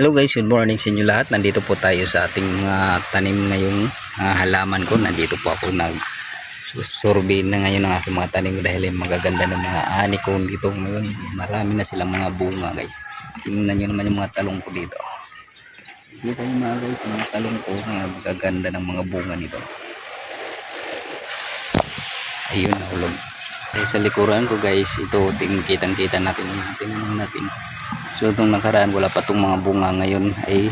Hello guys, good morning sa inyo lahat. Nandito po tayo sa ating mga tanim ngayong ah, halaman ko. Nandito po ako nag survey na ngayon ng aking mga tanim dahil yung magaganda ng mga ani ko dito ngayon. Marami na silang mga bunga guys. Tingnan nyo naman yung mga talong ko dito. Dito yung mga guys, mga talong ko, mga magaganda ng mga bunga nito. Ayun, nahulog. Eh, sa likuran ko guys, ito ting kitang kita natin natin natin. So itong nakaraan wala pa tong mga bunga ngayon ay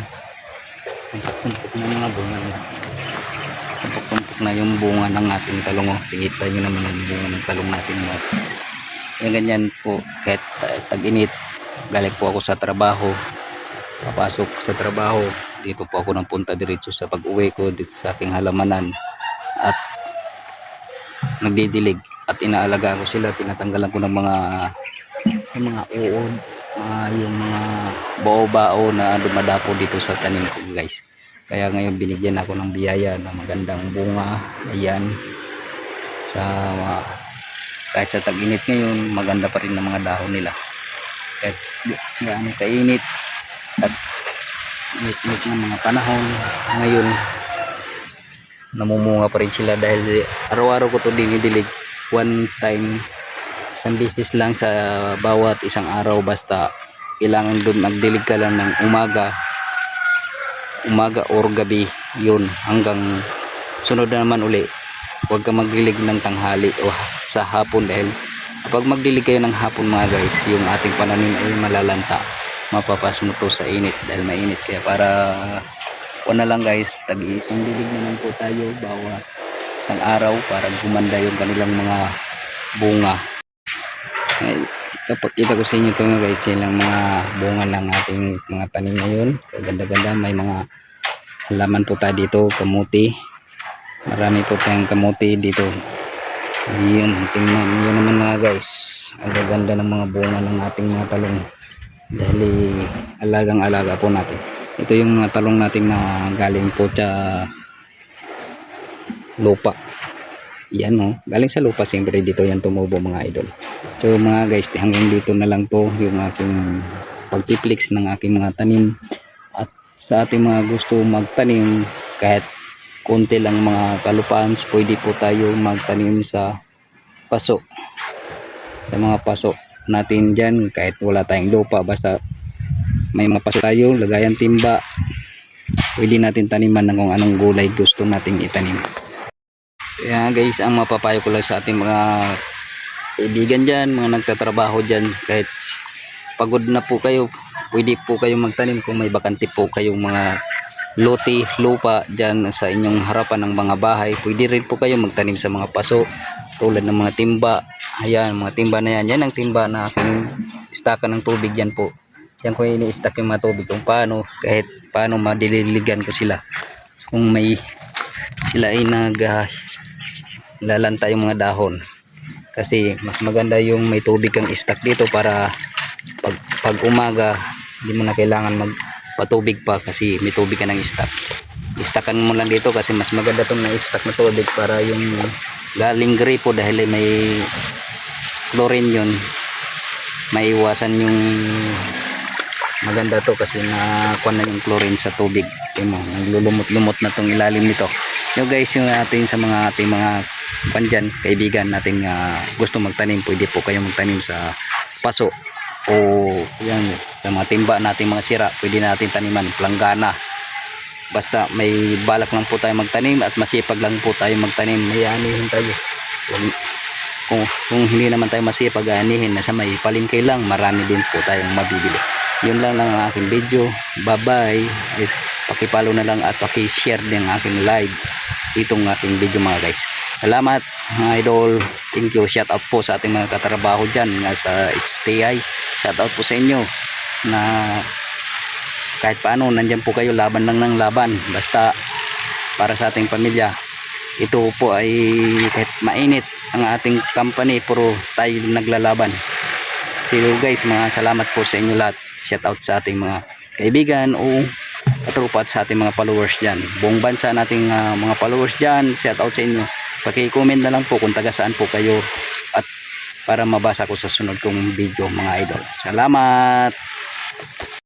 tumpok na mga bunga. Tumpok-tumpok na yung bunga ng ating talong. Oh. Tingita nyo naman yung bunga ng talong natin. Oh. Yan ganyan po kahit tag-init. Galing po ako sa trabaho. Papasok sa trabaho. Dito po ako nang punta diretso sa pag-uwi ko dito sa aking halamanan. At nagdidilig at inaalaga ko sila tinatanggalan ko ng mga yung mga uod mga yung mga bao-bao na dumadapo dito sa tanim ko guys. Kaya ngayon binigyan ako ng biyaya na magandang bunga. Ayan. Sa mga kahit sa tag-init ngayon maganda pa rin ang mga dahon nila. Kahit gaano kainit at init-init ng mga panahon ngayon namumunga pa rin sila dahil araw-araw ko to dinidilig. One time isang beses lang sa bawat isang araw basta kailangan doon magdilig ka lang ng umaga umaga or gabi yun hanggang sunod na naman uli. Huwag ka magdilig ng tanghali o sa hapon dahil kapag magdilig kayo ng hapon mga guys yung ating pananim ay malalanta mapapas mo to sa init dahil mainit. Kaya para wala lang guys tag-iisang dilig naman po tayo bawat isang araw para gumanda yung kanilang mga bunga ay, kapakita ko sa inyo ito mga guys yan lang mga bunga ng ating mga tanim ngayon. Kaganda-ganda may mga halaman po tayo dito kamuti. Marami po tayong kamuti dito. Yun tingnan nyo naman mga guys. Ang gaganda ng mga bunga ng ating mga talong. Dahil alagang alaga po natin. Ito yung mga talong natin na galing po sa lupa. Yan oh. Galing sa lupa siyempre dito yan tumubo mga idol so mga guys hanggang dito na lang to yung aking pagtiplix ng aking mga tanim. At sa ating mga gusto magtanim kahit konti lang mga kalupaan pwede po tayo magtanim sa paso. Sa mga paso natin dyan kahit wala tayong lupa basta may mga paso tayo lagayan timba. Pwede natin taniman ng kung anong gulay gusto nating itanim. Kaya guys, ang mapapayo ko lang sa ating mga kaibigan dyan, mga nagtatrabaho dyan, kahit pagod na po kayo, pwede po kayo magtanim kung may bakante po kayong mga loti, lupa dyan sa inyong harapan ng mga bahay. Pwede rin po kayo magtanim sa mga paso, tulad ng mga timba. Ayan, mga timba na yan. Yan ang timba na aking istaka ng tubig yan po. Yan ko ini-stack yung mga tubig kung paano, kahit paano madililigan ko sila. Kung may sila ay nag ah, lalanta yung mga dahon kasi mas maganda yung may tubig kang stock dito para pag, pag umaga hindi mo na kailangan magpatubig pa kasi may tubig ka ng stock. Istockan mo lang dito kasi mas maganda tong na stock na tubig para yung galing gripo dahil may chlorine yun maiwasan yung maganda to kasi nakuha na yung chlorine sa tubig. Naglulumot-lumot na tong ilalim nito. Yung guys yung ating sa mga ating mga pandyan, kaibigan nating uh, gusto magtanim, pwede po kayo magtanim sa paso o yan, sa mga timba nating mga sira, pwede natin taniman, planggana. Basta may balak lang po tayo magtanim at masipag lang po tayo magtanim, may anihin tayo. Kung, kung, hindi naman tayo masipag anihin, nasa may palingkay lang, marami din po tayong mabibili. Yun lang lang ang aking video, bye bye pakipalo na lang at pakishare din ang aking live itong ating video mga guys. Salamat mga idol. Thank you. Shout out po sa ating mga katrabaho dyan nga sa HTI shout out po sa inyo na kahit paano nandyan po kayo laban lang ng laban. Basta para sa ating pamilya ito po ay kahit mainit ang ating company puro tayo naglalaban. So guys mga salamat po sa inyo lahat. Shout out sa ating mga kaibigan o katrupa at sa ating mga followers dyan. Buong bansa nating uh, mga followers dyan shout out sa inyo. Paki-comment na lang po kung taga saan po kayo at para mabasa ko sa sunod kong video mga idol. Salamat